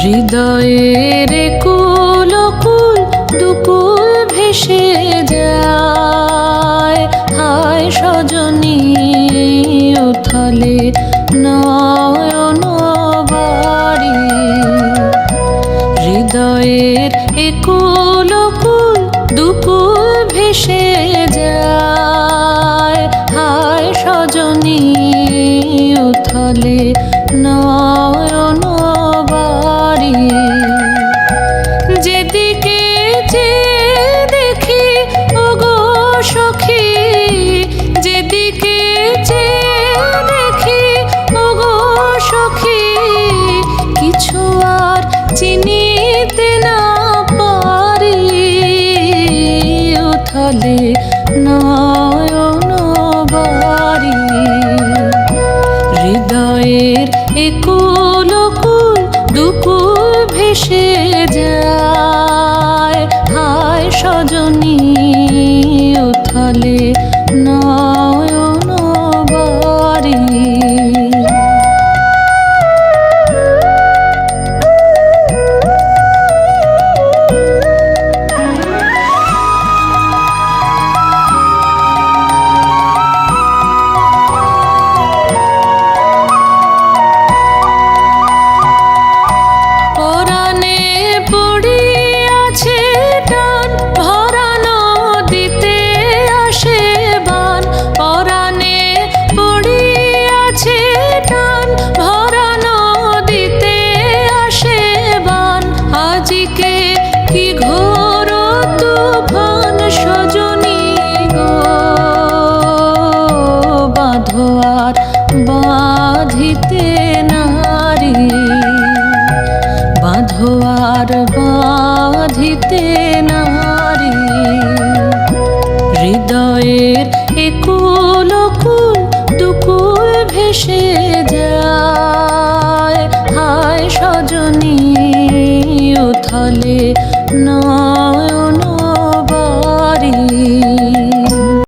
হৃদয়ের কুল কুল যায়। হায় সজনী উথলে নয়ন একুল কুল দুকুল ভেসে যায়? হায় সজনী উথলে নয়ন বাড়ি। যেদিকে যে দেখি, ওগো সখী, যেদিকে যে উথলে নয়ন বাড়ি হৃদয়ের একুল কুল দুকুল ভেসে যায়। হায় সজনী উথলে নয়ন ধোয়ার বাঁধিতে নারী হৃদয়ের একুল কুল দুকুল ভেসে যায়। হায় সজনী উথলে নয়